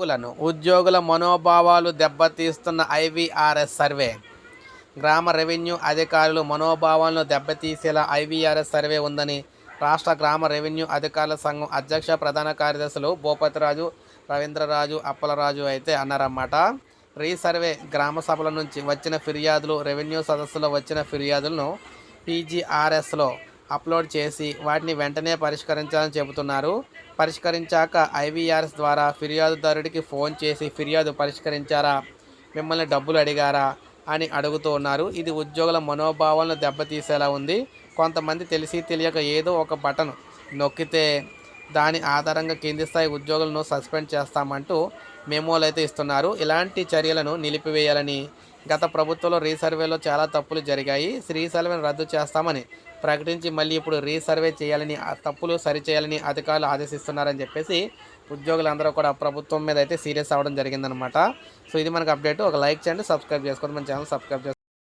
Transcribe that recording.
ఉద్యోగులను ఉద్యోగుల మనోభావాలు దెబ్బతీస్తున్న ఐవీఆర్ఎస్ సర్వే. గ్రామ రెవెన్యూ అధికారులు మనోభావాలను దెబ్బతీసేలా ఐవీఆర్ఎస్ సర్వే ఉందని రాష్ట్ర గ్రామ రెవెన్యూ అధికారుల సంఘం అధ్యక్ష ప్రధాన కార్యదర్శులు భూపతిరాజు రవీంద్రరాజు అప్పలరాజు అయితే అన్నారన్నమాట. రీసర్వే గ్రామ సభల నుంచి వచ్చిన ఫిర్యాదులు రెవెన్యూ సదస్సులో వచ్చిన ఫిర్యాదులను పీజీఆర్ఎస్లో అప్లోడ్ చేసి వాటిని వెంటనే పరిష్కరించాలని చెబుతున్నారు. పరిష్కరించాక ఐవీఆర్ఎస్ ద్వారా ఫిర్యాదుదారుడికి ఫోన్ చేసి ఫిర్యాదు పరిష్కరించారా? మిమ్మల్ని డబ్బులు అడిగారా? అని అడుగుతూ ఉన్నారు. ఇది ఉద్యోగుల మనోభావాలను దెబ్బతీసేలా ఉంది. కొంతమంది తెలిసి తెలియక ఏదో ఒక బటన్ నొక్కితే దాని ఆధారంగా కింది స్థాయి ఉద్యోగులను సస్పెండ్ చేస్తామంటూ మెమోలు అయితే ఇస్తున్నారు. ఇలాంటి చర్యలను నిలిపివేయాలని గత ప్రభుత్వంలో రీసర్వేలో చాలా తప్పులు జరిగాయి. రీసర్వేను రద్దు చేస్తామని ప్రకటించి మళ్ళీ ఇప్పుడు రీసర్వే చేయాలని ఆ తప్పులు సరిచేయాలని అధికారులు ఆదేశిస్తున్నారని చెప్పేసి ఉద్యోగులందరూ కూడా ప్రభుత్వం మీద అయితే సీరియస్ అవ్వడం జరిగిందనమాట సో ఇది మనకు అప్డేట్. ఒక లైక్ చేయండి సబ్స్క్రైబ్ చేసుకోండి. మన ఛానల్ సబ్స్క్రైబ్ చేసుకోండి.